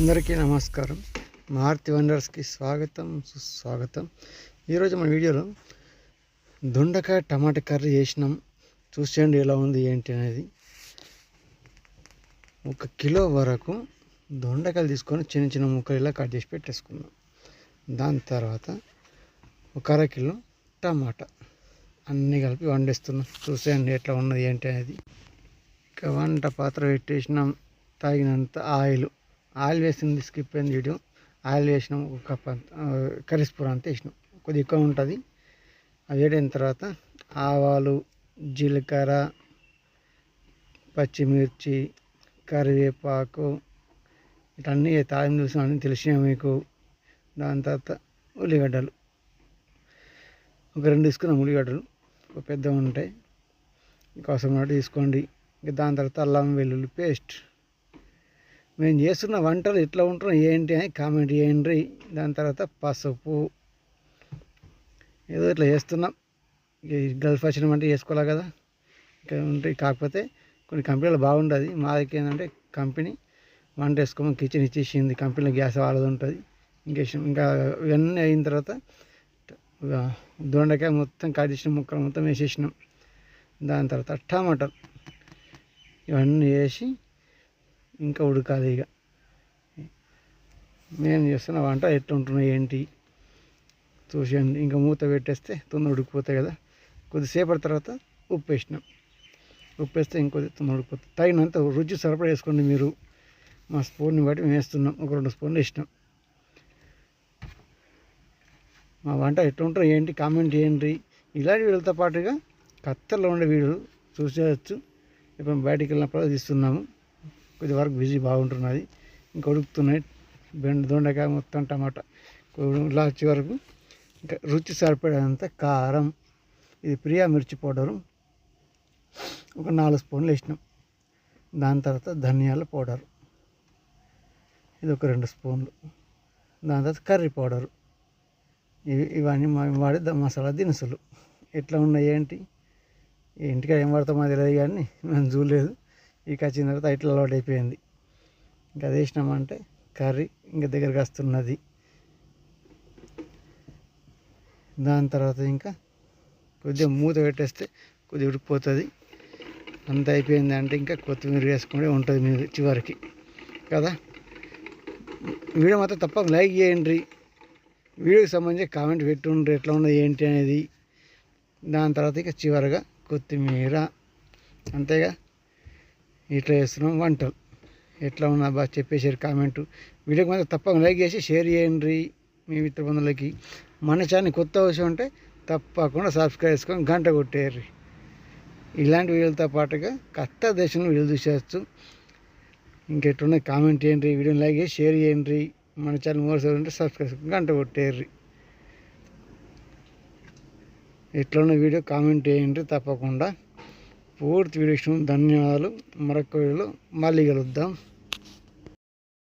అందరికీ నమస్కారం. మారుతి వండర్స్కి స్వాగతం సుస్వాగతం. ఈరోజు మన వీడియోలో దొండకాయ టమాటా కర్రీ చేసినాం. చూసేయండి ఎలా ఉంది ఏంటి అనేది. ఒక కిలో వరకు దొండకాయలు తీసుకొని చిన్న చిన్న ముక్కలు ఇలా కట్ చేసి పెట్టేసుకుందాం. దాని తర్వాత ఒక అర కిలో టమాటా అన్నీ కలిపి వండేస్తున్నాం. చూసేయండి ఎట్లా ఉన్నది ఏంటి అనేది. ఇక వంట పాత్ర పెట్టేసినాం. తాగినంత ఆయిల్. ఆయిల్ వేసింది స్కిప్ అయింది వీడియో ఆయిల్ వేసినాం ఒక కప్ అంత వేసినాం. కొద్దిగా ఎక్కువ ఉంటుంది. అది వేడిన తర్వాత ఆవాలు జీలకర్ర పచ్చిమిర్చి కరివేపాకు ఇటన్నీ తాజం చూసామని అన్నీ మీకు. దాని తర్వాత ఉల్లిగడ్డలు. ఒక రెండు తీసుకున్నాం ఉల్లిగడ్డలు. ఒక ఉంటాయి. కోసం తీసుకోండి. ఇంకా దాని తర్వాత అల్లం వెల్లుల్లి పేస్ట్. మేము చేస్తున్న వంటలు ఎట్లా ఉంటున్నాయి ఏంటి అని కామెంట్ చేయండి. దాని తర్వాత పసుపు. ఏదో ఇట్లా చేస్తున్నాం. గల్ఫ్ వచ్చిన వంట చేసుకోవాలి కదా. ఇంకా ఉంటాయి కాకపోతే కొన్ని కంపెనీలు బాగుండదు. మా దగ్గర ఏంటంటే కంపెనీ వంట వేసుకోమని కిచెన్ ఇచ్చేసింది. కంపెనీలో గ్యాస్ వాళ్ళది ఉంటుంది. ఇంకా ఇంకా ఇవన్నీ అయిన తర్వాత దొండకాయ మొత్తం కట్ చేసిన ముక్కలు మొత్తం వేసేసినాం. దాని తర్వాత టమాటాలు. ఇవన్నీ వేసి ఇంకా ఉడకాలి ఇక. నేను చేస్తున్న వంట ఎట్లుంటున్నాయి ఏంటి? చూసేయండి. ఇంకా మూత పెట్టేస్తే తొందర ఉడికిపోతాయి కదా. కొద్దిసేపటి తర్వాత ఉప్పు వేసినాం ఉప్పు వేస్తే ఇంకొద్ది తొందర ఉడికిపోతుంది తగినంత రుచి సరిపడా వేసుకోండి మీరు. మా స్పూన్ని బట్టి మేము వేస్తున్నాం. ఒక రెండు స్పూన్లు వేసినాం. మా వంట ఎట్లా ఏంటి? కామెంట్ చేయండి. ఇలాంటి వీళ్ళతో పాటుగా కత్తెరలో ఉండే వీడియోలు చూసేయచ్చు. ఇప్పుడు బయటికి వెళ్ళినప్పుడు తీస్తున్నాము. కొద్ది వరకు బిజీ బాగుంటున్నది. ఇంకా ఉడుకుతున్నాయి. బెండ దొండకాయ మొత్తం టమాటా లాస్ట్ వరకు. ఇంకా రుచి సరిపడేంత కారం ఇది ప్రియా మిర్చి పౌడరు. ఒక నాలుగు స్పూన్లు వేసినాం. దాని తర్వాత ధనియాల పౌడర్. ఇది ఒక రెండు స్పూన్లు. దాని తర్వాత కర్రీ పౌడరు. ఇవి ఇవన్నీ వాడే మసాలా దినుసులు. ఎట్లా ఉన్నాయి ఏంటి? ఇంటికాడ ఏం వాడతామో తెలియదు కానీ మేము చూడలేదు. ఇక వచ్చిన తర్వాత ఇట్లా అలవాటు అయిపోయింది. ఇంకా అది వేసినామంటే కర్రీ ఇంకా దగ్గరికి వస్తున్నది. దాని తర్వాత ఇంకా కొద్దిగా మూత పెట్టేస్తే కొద్దిగా ఉడికిపోతుంది. అంత అయిపోయింది అంటే ఇంకా కొత్తిమీర వేసుకుంటే ఉంటుంది మీరు చివరికి. కదా? వీడియో మాత్రం తప్పక లైక్ చేయండి. వీడియోకి సంబంధించి కామెంట్ పెట్టుండ్రి ఎట్లా ఉన్నది ఏంటి అనేది. దాని తర్వాత ఇంకా చివరిగా కొత్తిమీర. అంతేగా? ఇట్లా చేస్తున్నాం వంటలు. ఎట్లా ఉన్నా బాగా చెప్పేసారు కామెంటు. వీడియోకి మాత్రం తప్పక లైక్ చేసి షేర్ చేయండి మీ మిత్ర బంధువులకి మన ఛానల్ కొత్త అవసరం ఉంటే తప్పకుండా సబ్స్క్రైబ్ చేసుకొని గంట కొట్టేయర్రి ఇలాంటి వీడియోలతో పాటుగా కొత్త దేశంలో వీడియో చూసేయచ్చు. ఇంకెట్టున్నాయి కామెంట్ చేయండి వీడియోని లైక్ చేసి షేర్ చేయండి. మన ఛానల్ మోసారి ఉంటే సబ్స్క్రైబ్ చేసుకొని గంట కొట్టేయర్రి ఎట్లున్న వీడియో కామెంట్ చేయండి తప్పకుండా. పూర్తి వీడియో ధన్యవాదాలు. మరొక వీడియోలో మళ్ళీ కలుద్దాం.